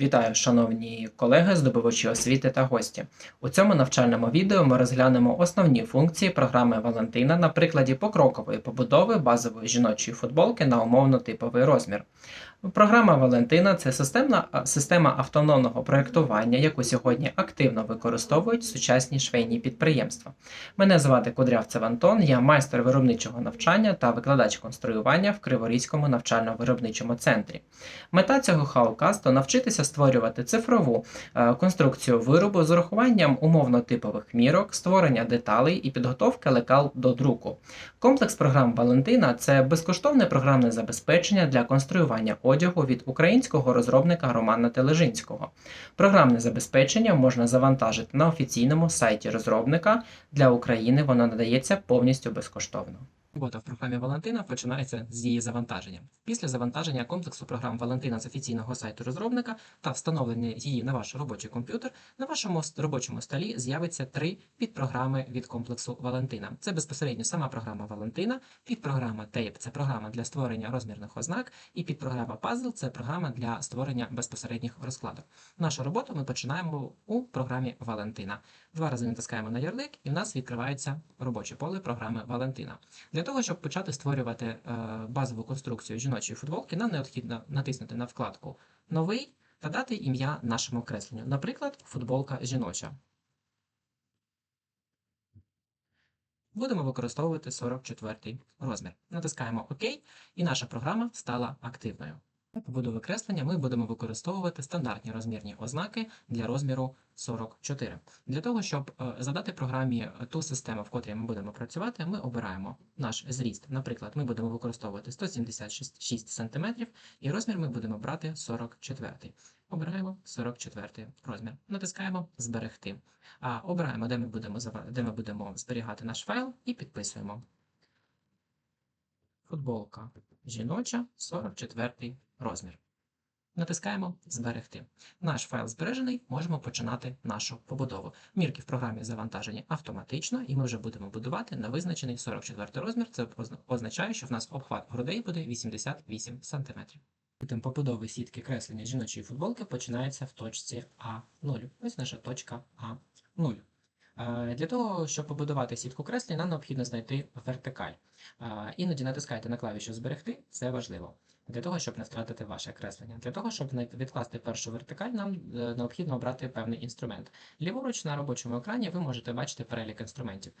Вітаю, шановні колеги, здобувачі освіти та гості. У цьому навчальному відео ми розглянемо основні функції програми Валентина на прикладі покрокової побудови базової жіночої футболки на умовно-типовий розмір. Програма Валентина це системна система автономного проєктування, яку сьогодні активно використовують сучасні швейні підприємства. Мене звати Кудрявцев Антон, я майстер виробничого навчання та викладач конструювання в Криворізькому навчально-виробничому центрі. Мета цього хаукасту навчитися створювати цифрову е, конструкцію виробу з урахуванням умовно-типових мірок, створення деталей і підготовки лекал до друку. Комплекс програм Валентина це безкоштовне програмне забезпечення для конструювання одягу від українського розробника Романа Тележинського. Програмне забезпечення можна завантажити на офіційному сайті розробника. Для України воно надається повністю безкоштовно. Робота в програмі Валентина починається з її завантаження. Після завантаження комплексу програм Валентина з офіційного сайту розробника та встановлення її на ваш робочий комп'ютер, на вашому робочому столі з'явиться три підпрограми від комплексу Валентина. Це безпосередньо сама програма Валентина, підпрограма Tape – це програма для створення розмірних ознак, і підпрограма Puzzle – це програма для створення безпосередніх розкладок. Нашу роботу ми починаємо у програмі Валентина. Два рази натискаємо на ярлик, і в нас відкривається робоче поле програми Валентина. Для того, щоб почати створювати е, базову конструкцію жіночої футболки, нам необхідно натиснути на вкладку Новий та дати ім'я нашому кресленню. Наприклад, футболка жіноча. Будемо використовувати 44 розмір. Натискаємо ОК, і наша програма стала активною. Для побудови креслення ми будемо використовувати стандартні розмірні ознаки для розміру 44. Для того, щоб е, задати програмі е, ту систему, в котрій ми будемо працювати, ми обираємо наш зріст. Наприклад, ми будемо використовувати 176 см і розмір ми будемо брати 44. Обираємо 44 розмір. Натискаємо Зберегти. А обираємо, де ми будемо, де ми будемо зберігати наш файл, і підписуємо. Футболка жіноча 44 розмір. Натискаємо Зберегти. Наш файл збережений, можемо починати нашу побудову. Мірки в програмі завантажені автоматично, і ми вже будемо будувати на визначений 44 розмір. Це означає, що в нас обхват грудей буде 88 см. Тем побудови сітки креслення жіночої футболки починається в точці А0. Ось наша точка А0. Е, Для того, щоб побудувати сітку креслень, нам необхідно знайти вертикаль. Іноді натискайте на клавішу Зберегти, це важливо. Для того, щоб не втратити ваше креслення. Для того, щоб відкласти першу вертикаль, нам е, необхідно обрати певний інструмент. Ліворуч на робочому екрані ви можете бачити перелік інструментів.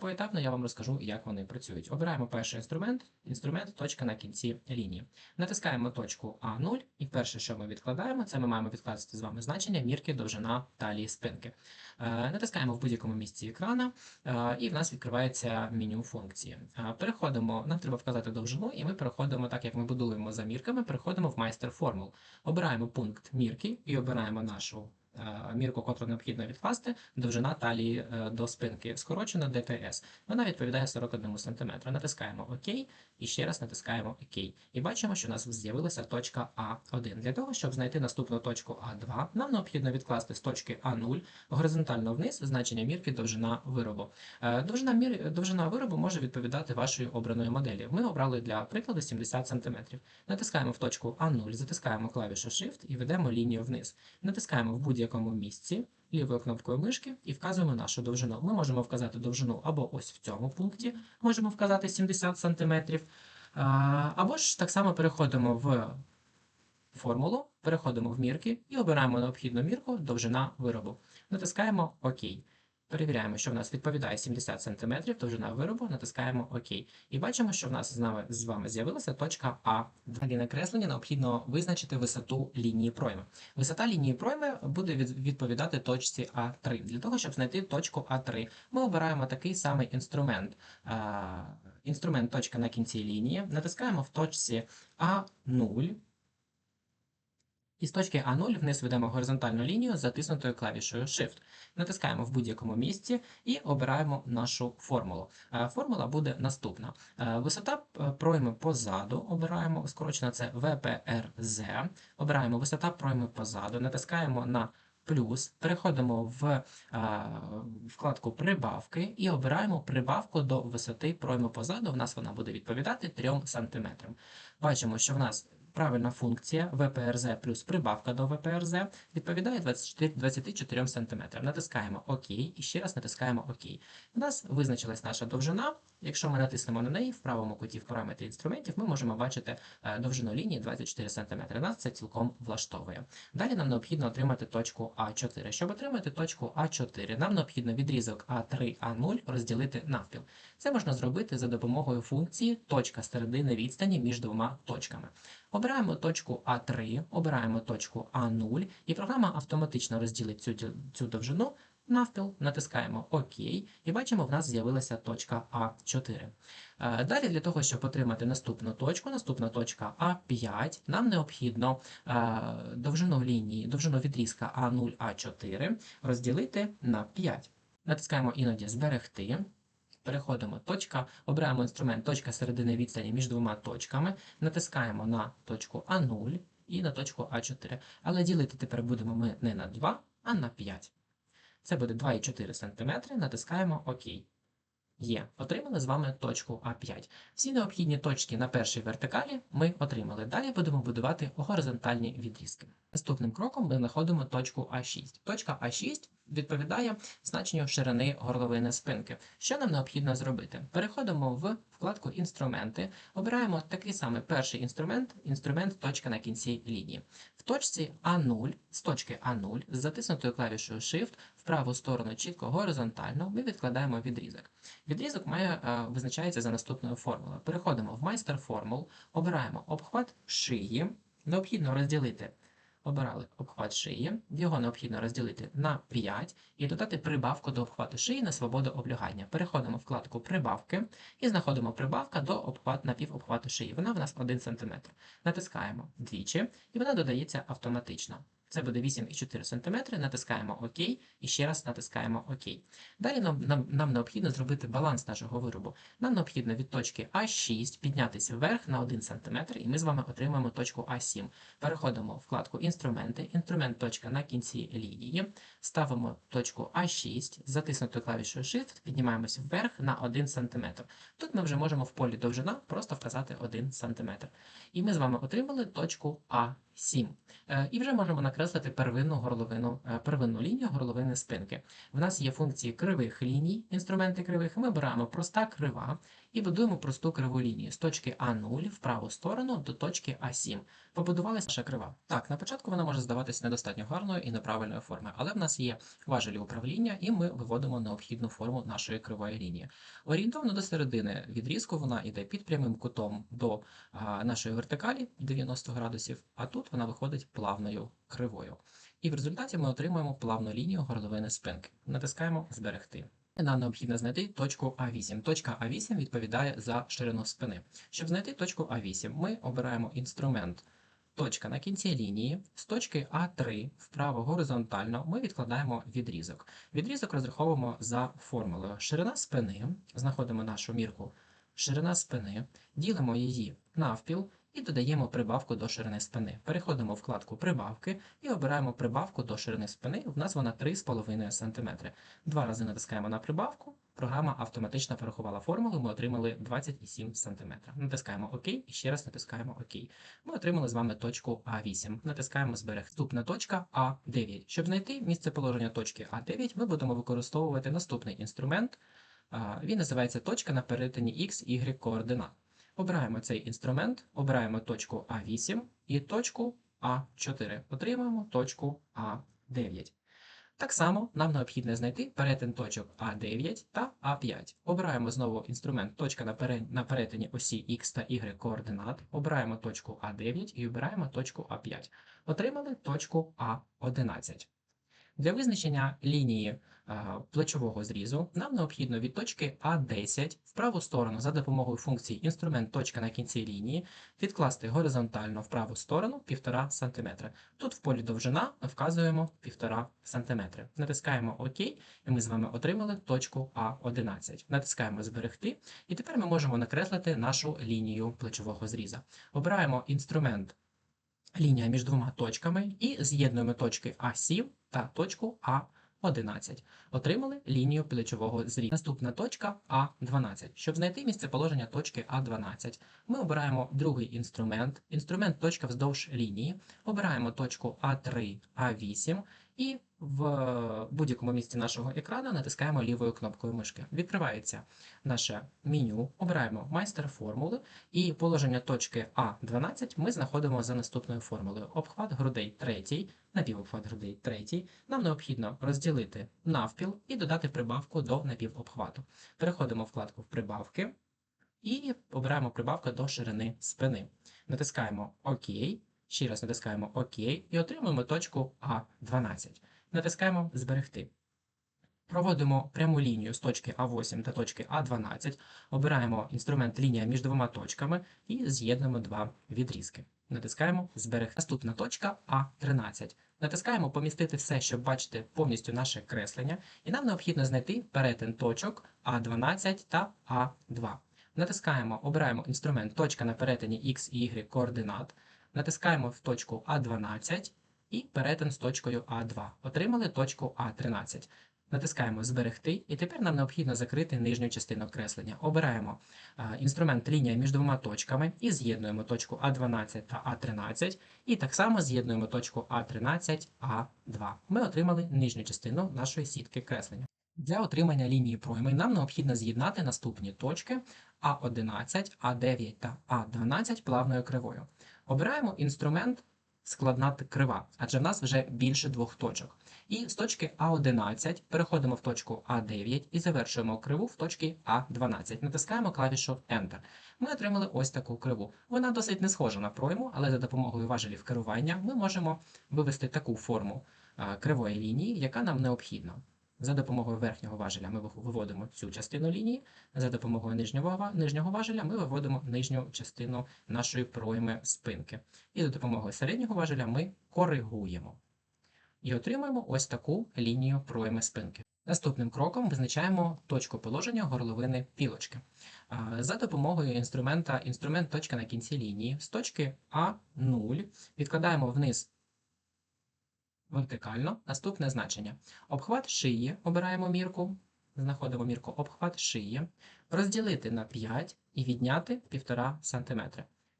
Поетапно я вам розкажу, як вони працюють. Обираємо перший інструмент, інструмент точка на кінці лінії. Натискаємо точку А0, і перше, що ми відкладаємо, це ми маємо відкласти з вами значення мірки довжина талії спинки. Е, Натискаємо в будь-якому місці екрана, е, і в нас відкривається меню функції. Переходимо, нам треба вказати довжину, і ми переходимо, так як ми будуємо за мірками, переходимо в майстер формул. Обираємо пункт мірки і обираємо нашу мірку, котру необхідно відкласти, довжина талії е, до спинки, скорочено DTS. Вона відповідає 41 см. Натискаємо ОК і ще раз натискаємо ОК. І бачимо, що у нас з'явилася точка А1. Для того, щоб знайти наступну точку А2, нам необхідно відкласти з точки А0 горизонтально вниз значення мірки довжина виробу. Е, Довжина, мір... довжина виробу може відповідати вашої обраної моделі. Ми обрали для прикладу 70 см. Натискаємо в точку А0, затискаємо клавішу Shift і ведемо лінію вниз. Натискаємо в будь-якому місці лівою кнопкою мишки і вказуємо нашу довжину. Ми можемо вказати довжину або ось в цьому пункті, можемо вказати 70 см, або ж так само переходимо в формулу, переходимо в мірки і обираємо необхідну мірку довжина виробу. Натискаємо ОК. Перевіряємо, що в нас відповідає 70 см довжина виробу, натискаємо ОК. І бачимо, що в нас з, нами, з вами з'явилася точка А. Далі на кресленні необхідно визначити висоту лінії пройми. Висота лінії пройми буде відповідати точці А3. Для того, щоб знайти точку А3, ми обираємо такий самий інструмент. Інструмент точка на кінці лінії, натискаємо в точці А0. І з точки А0 вниз ведемо горизонтальну лінію з затиснутою клавішою Shift. Натискаємо в будь-якому місці і обираємо нашу формулу. Е, Формула буде наступна. Е, Висота е, пройми позаду, обираємо, скорочено це ВПРЗ. Обираємо висота пройми позаду, натискаємо на плюс, переходимо в вкладку прибавки і обираємо прибавку до висоти пройми позаду. У нас вона буде відповідати 3 см. Бачимо, що в нас правильна функція ВПРЗ плюс прибавка до ВПРЗ відповідає 24, 24 см. Натискаємо ОК і ще раз натискаємо ОК. У нас визначилась наша довжина. Якщо ми натиснемо на неї в правому куті в параметрі інструментів, ми можемо бачити е, довжину лінії 24 см. Нас це цілком влаштовує. Далі нам необхідно отримати точку А4. Щоб отримати точку А4, нам необхідно відрізок А3, А0 розділити навпіл. Це можна зробити за допомогою функції точка середини відстані між двома точками. Обираємо точку А3, обираємо точку А0, і програма автоматично розділить цю, цю довжину навпіл, натискаємо ОК, і бачимо, в нас з'явилася точка А4. Е, Далі для того, щоб отримати наступну точку, наступна точка А5, нам необхідно е, довжину лінії, довжину відрізка А0, А4 розділити на 5. Натискаємо іноді зберегти. Переходимо точка, обираємо інструмент точка середини відстані між двома точками, натискаємо на точку А0 і на точку А4. Але ділити тепер будемо ми не на 2, а на 5. Це буде 2,4 см. Натискаємо ОК. Є. Отримали з вами точку А5. Всі необхідні точки на першій вертикалі ми отримали. Далі будемо будувати горизонтальні відрізки. Наступним кроком ми знаходимо точку А6. Точка А6 відповідає значенню ширини горловини спинки. Що нам необхідно зробити? Переходимо в вкладку Інструменти, обираємо такий самий перший інструмент, інструмент точка на кінці лінії. Точці А0, з точки А0, з затиснутою клавішою Shift в праву сторону чітко горизонтально ми відкладаємо відрізок. Відрізок має, е, визначається за наступною формулою. Переходимо в майстер формул, обираємо обхват шиї, необхідно розділити. Обирали обхват шиї, його необхідно розділити на 5 і додати прибавку до обхвату шиї на свободу облягання. Переходимо в вкладку Прибавки і знаходимо прибавка до обхват, напівобхвату шиї. Вона в нас 1 см. Натискаємо двічі, і вона додається автоматично. Це буде 8,4 см. Натискаємо ОК і ще раз натискаємо ОК. Далі нам, нам, нам необхідно зробити баланс нашого виробу. Нам необхідно від точки А6 піднятися вверх на 1 см, і ми з вами отримаємо точку А7. Переходимо в вкладку Інструменти, інструмент точка на кінці лінії, ставимо точку А6, затиснути клавішою Shift, піднімаємося вверх на 1 см. Тут ми вже можемо в полі довжина просто вказати 1 см. І ми з вами отримали точку А. 7. Е, і вже можемо накреслити первинну горловину, е, первинну лінію горловини спинки. В нас є функції кривих ліній, інструменти кривих. Ми беремо проста крива і будуємо просту криву лінію з точки А0 в праву сторону до точки А7. Побудувалася наша крива. Так, на початку вона може здаватися недостатньо гарною і неправильною формою, але в нас є важелі управління, і ми виводимо необхідну форму нашої кривої лінії. Орієнтовно до середини відрізку вона йде під прямим кутом до нашої вертикалі 90 градусів, а тут вона виходить плавною кривою. І в результаті ми отримуємо плавну лінію горловини спинки. Натискаємо Зберегти. Нам необхідно знайти точку А8. Точка А8 відповідає за ширину спини. Щоб знайти точку А8, ми обираємо інструмент точка на кінці лінії. З точки А3 вправо горизонтально ми відкладаємо відрізок. Відрізок розраховуємо за формулою. Ширина спини, знаходимо нашу мірку ширина спини, ділимо її навпіл і додаємо прибавку до ширини спини. Переходимо в вкладку Прибавки і обираємо прибавку до ширини спини. У нас вона 3,5 см. Два рази натискаємо на прибавку. Програма автоматично порахувала формулу, ми отримали 27 см. Натискаємо ОК і ще раз натискаємо ОК. Ми отримали з вами точку А8. Натискаємо зберег. Наступна точка А9. Щоб знайти місце положення точки А9, ми будемо використовувати наступний інструмент. Він називається точка на перетині X, Y координат. Обираємо цей інструмент, обираємо точку А8 і точку А4. Отримаємо точку А9. Так само нам необхідно знайти перетин точок А9 та А5. Обираємо знову інструмент точка на перетині осі X та Y координат. Обираємо точку А9 і обираємо точку А5. Отримали точку А11. Для визначення лінії плечового зрізу нам необхідно від точки А10 в праву сторону за допомогою функції інструмент точка на кінці лінії відкласти горизонтально в праву сторону 1,5 см. Тут в полі довжина вказуємо 1,5 см. Натискаємо ОК, і ми з вами отримали точку А11. Натискаємо Зберегти, і тепер ми можемо накреслити нашу лінію плечового зріза. Обираємо інструмент лінія між двома точками і з'єднуємо точки А7 та точку 11. Отримали лінію плечового зрізу. Наступна точка А12. Щоб знайти місце положення точки А12, ми обираємо другий інструмент, інструмент точка вздовж лінії, обираємо точку А3, А8 і в будь-якому місці нашого екрану натискаємо лівою кнопкою мишки. Відкривається наше меню, обираємо майстер формули і положення точки А12 ми знаходимо за наступною формулою. Обхват грудей третій, напівобхват грудей третій. Нам необхідно розділити навпіл і додати прибавку до напівобхвату. Переходимо в вкладку прибавки і обираємо прибавку до ширини спини. Натискаємо ОК, ще раз натискаємо ОК і отримуємо точку А12. Натискаємо Зберегти. Проводимо пряму лінію з точки А8 до точки А12, обираємо інструмент лінія між двома точками і з'єднуємо два відрізки. Натискаємо Зберегти. Наступна точка А13. Натискаємо Помістити все, щоб бачити повністю наше креслення, і нам необхідно знайти перетин точок А12 та А2. Натискаємо, обираємо інструмент точка на перетині X і Y координат, натискаємо в точку А12 і перетин з точкою А2. Отримали точку А13. Натискаємо Зберегти, і тепер нам необхідно закрити нижню частину креслення. Обираємо а, інструмент лінія між двома точками і з'єднуємо точку А12 та А13, і так само з'єднуємо точку А13, А2. Ми отримали нижню частину нашої сітки креслення. Для отримання лінії пройми нам необхідно з'єднати наступні точки А11, А9 та А12 плавною кривою. Обираємо інструмент складна крива, адже в нас вже більше двох точок. І з точки А11 переходимо в точку А9 і завершуємо криву в точці А12. Натискаємо клавішу Enter. Ми отримали ось таку криву. Вона досить не схожа на пройму, але за допомогою важелів керування ми можемо вивести таку форму кривої лінії, яка нам необхідна. За допомогою верхнього важеля ми виводимо цю частину лінії, за допомогою нижнього, нижнього важеля ми виводимо нижню частину нашої пройми спинки. І за допомогою середнього важеля ми коригуємо. І отримуємо ось таку лінію пройми спинки. Наступним кроком визначаємо точку положення горловини пілочки. За допомогою інструмента інструмент точка на кінці лінії з точки А0 відкладаємо вниз вертикально наступне значення. Обхват шиї обираємо мірку, знаходимо мірку обхват шиї, розділити на 5 і відняти 1,5 см.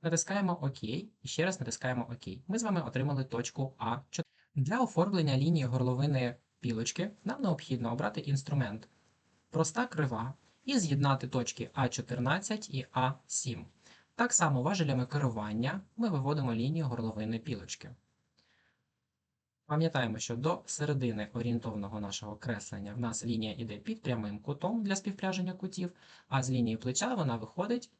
Натискаємо ОК і ще раз натискаємо ОК. Ми з вами отримали точку А4. Для оформлення лінії горловини пілочки нам необхідно обрати інструмент проста крива і з'єднати точки А14 і А7. Так само важелями керування ми виводимо лінію горловини пілочки. Пам'ятаємо, що до середини орієнтовного нашого креслення в нас лінія йде під прямим кутом для співпряження кутів, а з лінії плеча вона виходить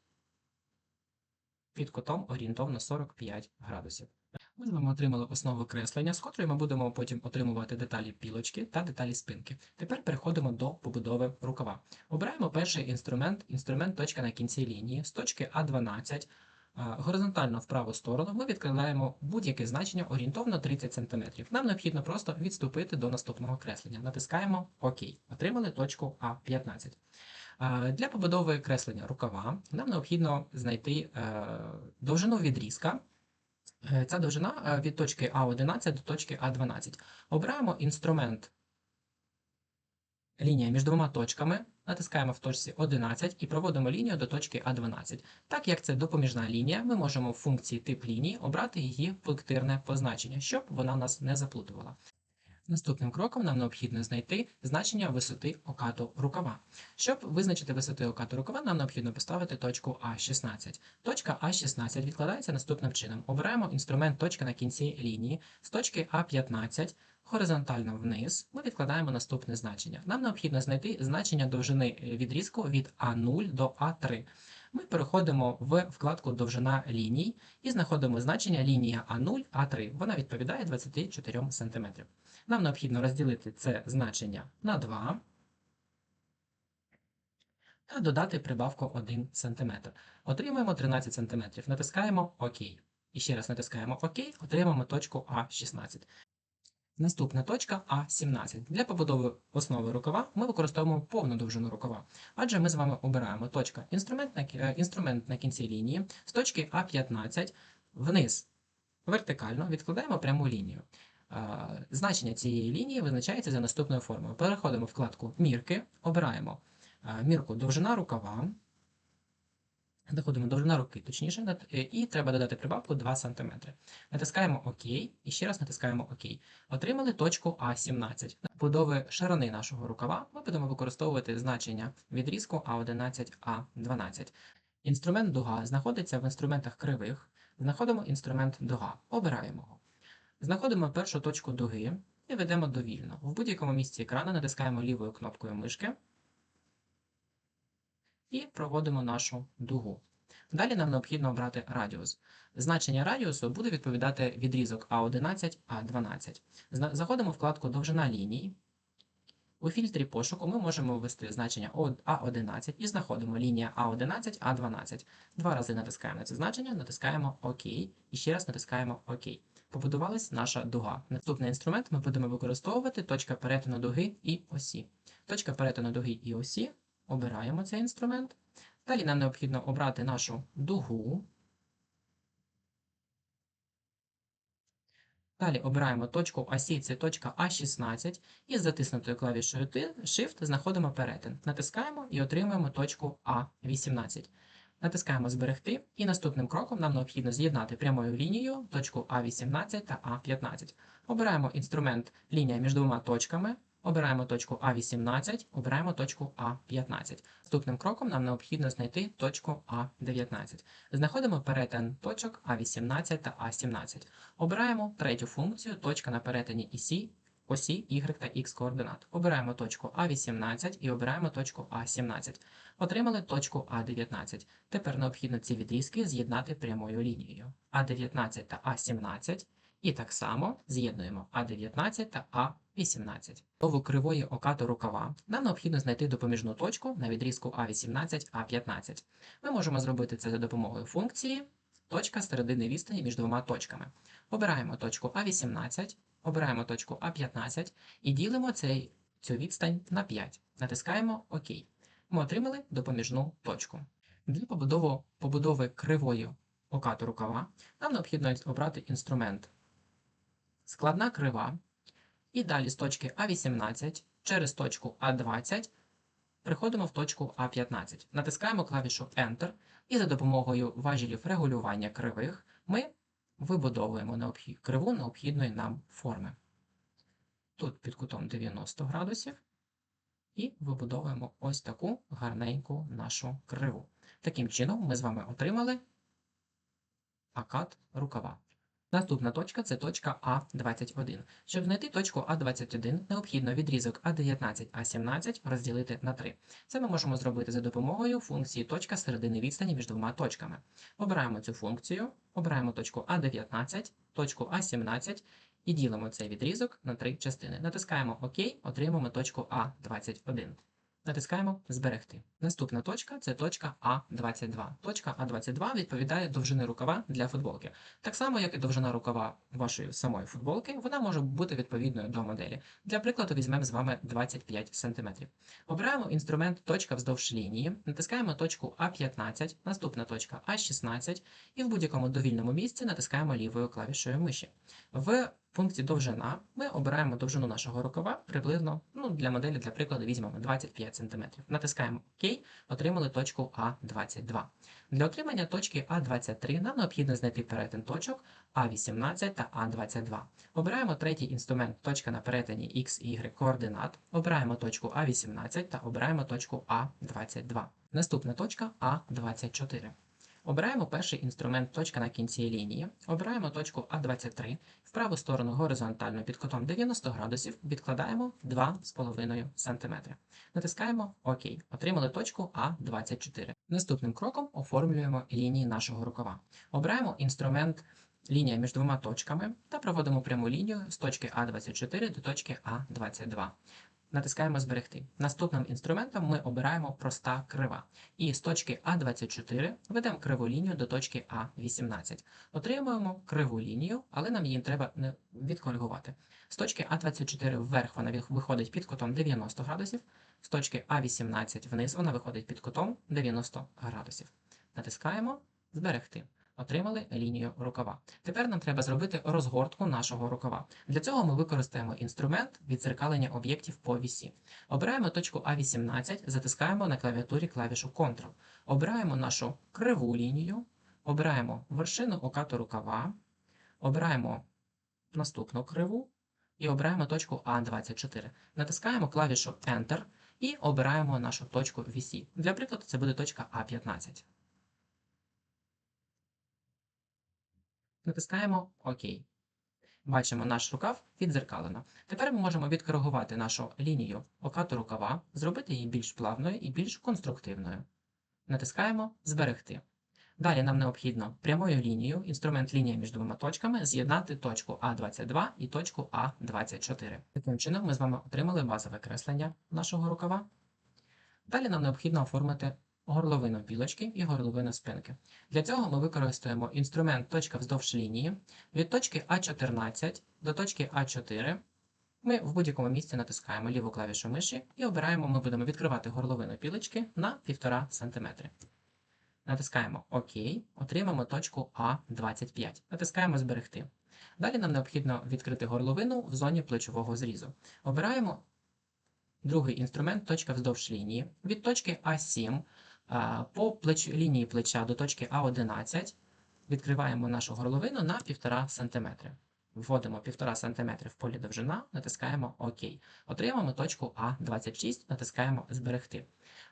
під кутом орієнтовно 45 градусів. Ми з вами отримали основу креслення, з котрої ми будемо потім отримувати деталі пілочки та деталі спинки. Тепер переходимо до побудови рукава. Обираємо перший інструмент, інструмент точка на кінці лінії з точки А12. Горизонтально в праву сторону ми відкладаємо будь-яке значення орієнтовно 30 см. Нам необхідно просто відступити до наступного креслення. Натискаємо ОК. Отримали точку А15. Для побудови креслення рукава нам необхідно знайти е, довжину відрізка. Е, Ця довжина е, від точки А11 до точки А12. Обираємо інструмент лінія між двома точками, натискаємо в точці 11 і проводимо лінію до точки А12. Так як це допоміжна лінія, ми можемо в функції тип лінії обрати її пунктирне позначення, щоб вона нас не заплутувала. Наступним кроком нам необхідно знайти значення висоти окату рукава. Щоб визначити висоти окату рукава, нам необхідно поставити точку А16. Точка А16 відкладається наступним чином. Обираємо інструмент точка на кінці лінії з точки А15 горизонтально вниз. Ми відкладаємо наступне значення. Нам необхідно знайти значення довжини е, відрізку від А0 до А3. Ми переходимо в вкладку Довжина ліній і знаходимо значення лінія А0, А3. Вона відповідає 24 см. Нам необхідно розділити це значення на 2 та додати прибавку 1 см. Отримуємо 13 см. Натискаємо ОК. І ще раз натискаємо ОК, отримаємо точку А16. Наступна точка А17. Для побудови основи рукава ми використовуємо повну довжину рукава, адже ми з вами обираємо точка інструмент на, е, інструмент на кінці лінії з точки А15 вниз вертикально відкладаємо пряму лінію. Е, Значення цієї лінії визначається за наступною формою. Переходимо в вкладку Мірки, обираємо е, мірку довжина рукава. Заходимо довжина руки, точніше, е, і треба додати прибавку 2 см. Натискаємо ОК і ще раз натискаємо ОК. Отримали точку А17. Для будови ширини нашого рукава ми будемо використовувати значення відрізку А11, А12. Інструмент дуга знаходиться в інструментах кривих. Знаходимо інструмент дуга, обираємо його. Знаходимо першу точку дуги і ведемо довільно. В будь-якому місці екрану натискаємо лівою кнопкою мишки і проводимо нашу дугу. Далі нам необхідно обрати радіус. Значення радіусу буде відповідати відрізок А11, А12. Заходимо в вкладку Довжина ліній. У фільтрі пошуку ми можемо ввести значення А11 і знаходимо лінія А11, А12. Два рази натискаємо на це значення, натискаємо ОК і ще раз натискаємо ОК. Побудувалась наша дуга. Наступний інструмент ми будемо використовувати точка перетину дуги і осі. Точка перетину дуги і осі. Обираємо цей інструмент. Далі нам необхідно обрати нашу дугу. Далі обираємо точку осі, це точка А16, і з затиснутою клавішою Shift знаходимо перетин. Натискаємо і отримуємо точку А18. Натискаємо Зберегти, і наступним кроком нам необхідно з'єднати прямою лінією точку А18 та А15. Обираємо інструмент лінія між двома точками, обираємо точку А18, обираємо точку А15. Наступним кроком нам необхідно знайти точку А19. Знаходимо перетин точок А18 та А17. Обираємо третю функцію точка на перетині ісі, осі Y та X координат. Обираємо точку А18 і обираємо точку А17. Отримали точку А19. Тепер необхідно ці відрізки з'єднати прямою лінією. А19 та А17. І так само з'єднуємо А19 та А18. Дову кривої окату рукава нам необхідно знайти допоміжну точку на відрізку А18, А15. Ми можемо зробити це за допомогою функції точка середини відстані між двома точками. Обираємо точку А18, обираємо точку А15 і ділимо цей, цю відстань на 5. Натискаємо ОК. Ми отримали допоміжну точку. Для побудови, побудови кривої окату рукава нам необхідно обрати інструмент складна крива, і далі з точки А18 через точку А20 приходимо в точку А15. Натискаємо клавішу Enter, і за допомогою важелів регулювання кривих ми вибудовуємо криву необхідної нам форми. Тут під кутом 90 градусів. І вибудовуємо ось таку гарненьку нашу криву. Таким чином, ми з вами отримали акат рукава. Наступна точка це точка А21. Щоб знайти точку А21, необхідно відрізок А19, А17 розділити на 3. Це ми можемо зробити за допомогою функції точка середини відстані між двома точками. Обираємо цю функцію, обираємо точку А19, точку А17 і ділимо цей відрізок на три частини. Натискаємо ОК, отримуємо точку А21. Натискаємо Зберегти. Наступна точка це точка А22. Точка А22 відповідає довжини рукава для футболки. Так само, як і довжина рукава вашої самої футболки, вона може бути відповідною до моделі. Для прикладу візьмемо з вами 25 см. Обираємо інструмент точка вздовж лінії, натискаємо точку А15, наступна точка А16 і в будь-якому довільному місці натискаємо лівою клавішою миші. В пункті довжина ми обираємо довжину нашого рукава приблизно, ну, для моделі, для прикладу, візьмемо 25 см. Натискаємо ОК, отримали точку А22. Для отримання точки А23 нам необхідно знайти перетин точок А18 та А22. Обираємо третій інструмент точка на перетині X, Y координат, обираємо точку А18 та обираємо точку А22. Наступна точка А24. Обираємо перший інструмент точка на кінці лінії, обираємо точку А23, в праву сторону горизонтально під кутом 90 градусів відкладаємо 2,5 см. Натискаємо ОК. Отримали точку А24. Наступним кроком оформлюємо лінії нашого рукава. Обираємо інструмент лінія між двома точками та проводимо пряму лінію з точки А24 до точки А22. Натискаємо Зберегти. Наступним інструментом ми обираємо проста крива. І з точки А24 ведемо криву лінію до точки А18. Отримуємо криву лінію, але нам її треба відкоригувати. З точки А24 вверх вона виходить під кутом 90 градусів, з точки А18 вниз вона виходить під кутом 90 градусів. Натискаємо Зберегти. Отримали лінію рукава. Тепер нам треба зробити розгортку нашого рукава. Для цього ми використаємо інструмент відзеркалення об'єктів по вісі. Обираємо точку А18, затискаємо на клавіатурі клавішу Ctrl. Обираємо нашу криву лінію, обираємо вершину окату рукава, обираємо наступну криву і обираємо точку А24. Натискаємо клавішу Enter і обираємо нашу точку вісі. Для прикладу, це буде точка А15. Натискаємо ОК. Бачимо наш рукав відзеркалено. Тепер ми можемо відкоригувати нашу лінію окату рукава, зробити її більш плавною і більш конструктивною. Натискаємо Зберегти. Далі нам необхідно прямою лінією, інструмент лінія між двома точками, з'єднати точку А22 і точку А24. Таким чином ми з вами отримали базове креслення нашого рукава. Далі нам необхідно оформити горловину пілочки і горловину спинки. Для цього ми використаємо інструмент точка вздовж лінії від точки А14 до точки А4. Ми в будь-якому місці натискаємо ліву клавішу миші і обираємо, ми будемо відкривати горловину пілочки на 1,5 см. Натискаємо ОК, отримаємо точку А25. Натискаємо Зберегти. Далі нам необхідно відкрити горловину в зоні плечового зрізу. Обираємо другий інструмент точка вздовж лінії. Від точки А7 а, по плеч... лінії плеча до точки А11 відкриваємо нашу горловину на 1,5 см. Вводимо 1,5 см в полі довжина, натискаємо ОК. Отримаємо точку А26, натискаємо Зберегти.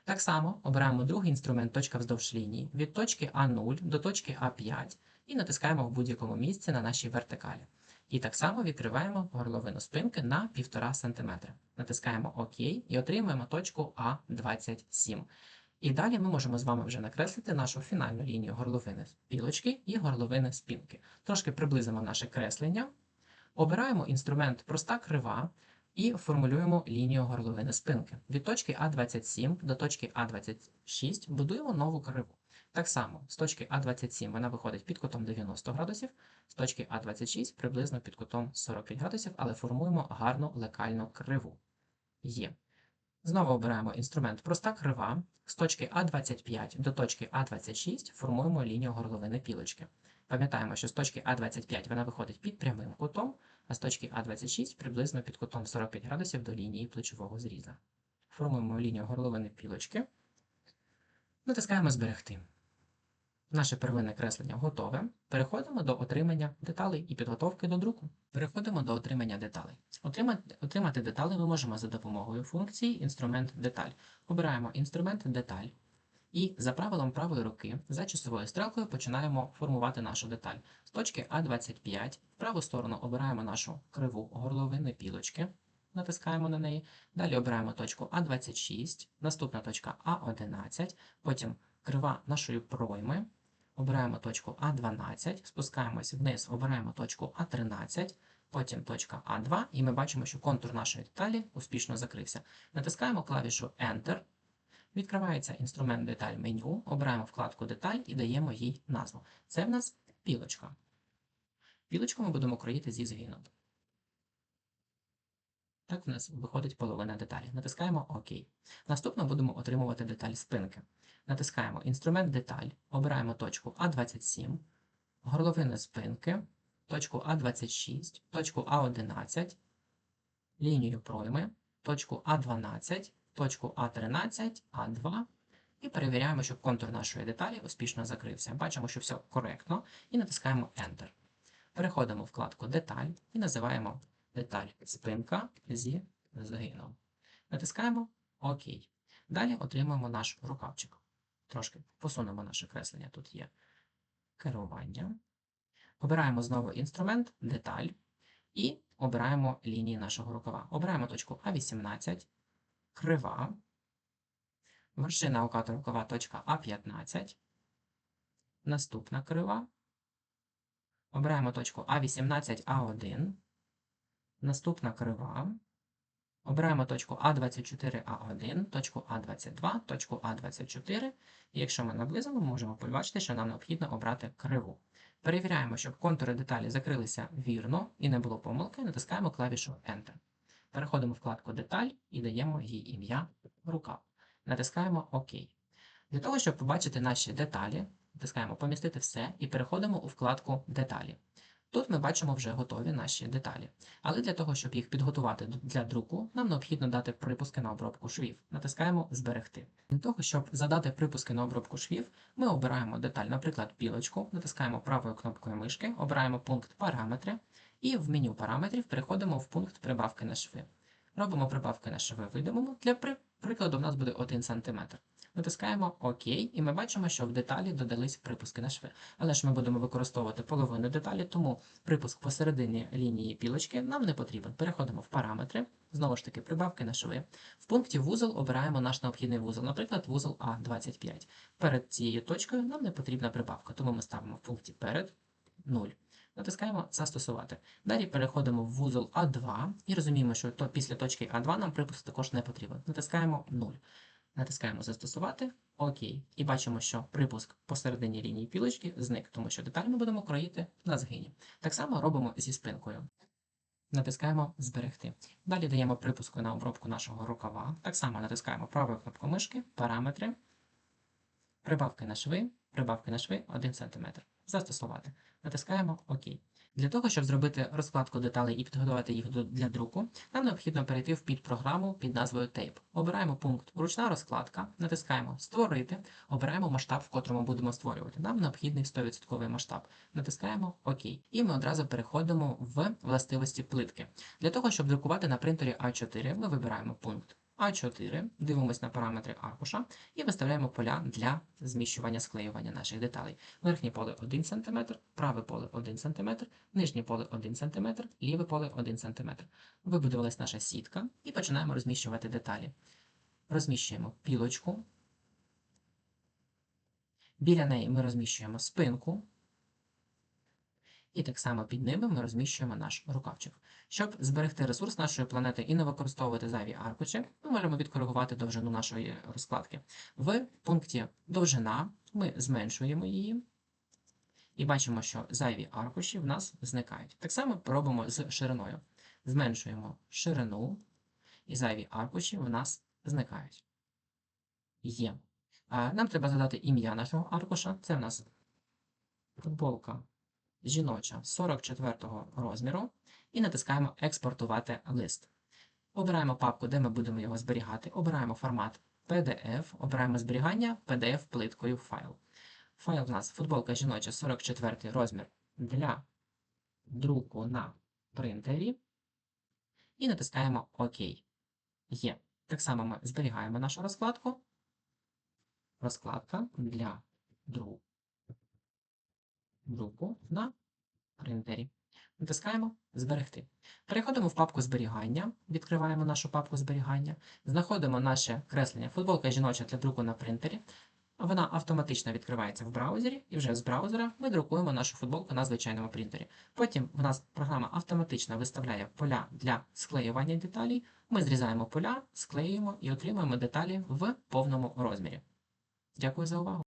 Так само обираємо другий інструмент точка вздовж лінії від точки А0 до точки А5 і натискаємо в будь-якому місці на нашій вертикалі. І так само відкриваємо горловину спинки на 1,5 см. Натискаємо ОК і отримуємо точку А27. І далі ми можемо з вами вже накреслити нашу фінальну лінію горловини пілочки і горловини спинки. Трошки приблизимо наше креслення. Обираємо інструмент проста крива і формулюємо лінію горловини спинки. Від точки А27 до точки А26 будуємо нову криву. Так само, з точки А27 вона виходить під кутом 90 градусів, з точки А26 приблизно під кутом 45 градусів, але формуємо гарну лекальну криву. Є. Знову обираємо інструмент проста крива. З точки А25 до точки А26 формуємо лінію горловини пілочки. Пам'ятаємо, що з точки А25 вона виходить під прямим кутом, а з точки А26 приблизно під кутом 45 градусів до лінії плечового зріза. Формуємо лінію горловини пілочки. Натискаємо Зберегти. Наше первинне креслення готове. Переходимо до отримання деталей і підготовки до друку. Переходимо до отримання деталей. Отримати, отримати деталі ми можемо за допомогою функції інструмент деталь. Обираємо інструмент деталь. І за правилом правої руки за часовою стрілкою починаємо формувати нашу деталь. З точки А25 в праву сторону обираємо нашу криву горловини пілочки, натискаємо на неї. Далі обираємо точку А26, наступна точка А11, потім крива нашої пройми. Обираємо точку А12, спускаємось вниз, обираємо точку А13, потім точка А2, і ми бачимо, що контур нашої деталі успішно закрився. Натискаємо клавішу Enter. Відкривається інструмент деталь меню, обираємо вкладку Деталь і даємо їй назву. Це в нас пілочка. Пілочку ми будемо кроїти зі згином. Так в нас виходить половина деталі. Натискаємо ОК. Наступно будемо отримувати деталь спинки. Натискаємо інструмент деталь, обираємо точку А27, горловину спинки, точку А26, точку А11, лінію пройми, точку А12, точку А13, А2 і перевіряємо, щоб контур нашої деталі успішно закрився. Бачимо, що все коректно, і натискаємо Enter. Переходимо в вкладку Деталь і називаємо деталь спинка зі згином. Натискаємо ОК. Далі отримуємо наш рукавчик. Трошки посунемо наше креслення. Тут є керування. Обираємо знову інструмент, деталь і обираємо лінії нашого рукава. Обираємо точку А18, крива, вершина окату рукава точка А15, наступна крива. Обираємо точку А18, А1, наступна крива. Обираємо точку А24А1, точку А22, точку А24. І якщо ми наблизимо, можемо побачити, що нам необхідно обрати криву. Перевіряємо, щоб контури деталі закрилися вірно і не було помилки, натискаємо клавішу Enter. Переходимо в вкладку Деталь і даємо їй ім'я рукав. Натискаємо ОК. Для того, щоб побачити наші деталі, Натискаємо Помістити все і переходимо у вкладку Деталі. Тут ми бачимо вже готові наші деталі. Але для того, щоб їх підготувати для друку, нам необхідно дати припуски на обробку швів. Натискаємо Зберегти. Для того, щоб задати припуски на обробку швів, ми обираємо деталь, наприклад, пілочку, натискаємо правою кнопкою мишки, обираємо пункт Параметри і в меню параметрів переходимо в пункт Прибавки на шви. Робимо прибавки на шви видимому. Для прикладу, в нас буде 1 см. Натискаємо ОК, і ми бачимо, що в деталі додались припуски на шви. Але ж ми будемо використовувати половину деталі, тому припуск посередині лінії пілочки нам не потрібен. Переходимо в параметри, знову ж таки, прибавки на шви. В пункті вузол обираємо наш необхідний вузол, наприклад, вузол А25. Перед цією точкою нам не потрібна прибавка, тому ми ставимо в пункті перед 0. Натискаємо Застосувати. Далі переходимо в вузол А2 і розуміємо, що то після точки А2 нам припуск також не потрібен. Натискаємо 0. Натискаємо Застосувати. ОК. І бачимо, що припуск посередині лінії пілочки зник, тому що деталь ми будемо кроїти на згині. Так само робимо зі спинкою. Натискаємо Зберегти. Далі даємо припуску на обробку нашого рукава. Так само натискаємо правою кнопку мишки, параметри, прибавки на шви, прибавки на шви 1 см. Застосувати. Натискаємо ОК. Для того, щоб зробити розкладку деталей і підготувати їх для друку, нам необхідно перейти в підпрограму під назвою Tape. Обираємо пункт Ручна розкладка, натискаємо Створити, обираємо масштаб, в котрому будемо створювати. Нам необхідний 100% масштаб. Натискаємо ОК. І ми одразу переходимо в властивості плитки. Для того, щоб друкувати на принтері А4, ми вибираємо пункт А4, дивимося на параметри аркуша і виставляємо поля для зміщування склеювання наших деталей. Верхнє поле 1 см, праве поле 1 см, нижнє поле 1 см, ліве поле 1 см. Вибудувалась наша сітка і починаємо розміщувати деталі. Розміщуємо пілочку. Біля неї ми розміщуємо спинку. І так само під ними ми розміщуємо наш рукавчик. Щоб зберегти ресурс нашої планети і не використовувати зайві аркучі, ми можемо відкоригувати довжину нашої розкладки. В пункті довжина ми зменшуємо її. І бачимо, що зайві аркуші в нас зникають. Так само робимо з шириною. Зменшуємо ширину, і зайві аркуші в нас зникають. Є. Нам треба задати ім'я нашого аркуша. Це в нас футболка жіноча 44 розміру. І натискаємо Експортувати лист. Обираємо папку, де ми будемо його зберігати. Обираємо формат PDF, обираємо зберігання PDF плиткою файл. Файл в нас футболка жіноча 44 розмір для друку на принтері. І натискаємо ОК. Є. Так само ми зберігаємо нашу розкладку. Розкладка для друку, друку на принтері. Натискаємо Зберегти. Переходимо в папку зберігання, відкриваємо нашу папку зберігання, знаходимо наше креслення футболка жіноча для друку на принтері. Вона автоматично відкривається в браузері, і вже з браузера ми друкуємо нашу футболку на звичайному принтері. Потім в нас програма автоматично виставляє поля для склеювання деталей. Ми зрізаємо поля, склеюємо і отримуємо деталі в повному розмірі. Дякую за увагу!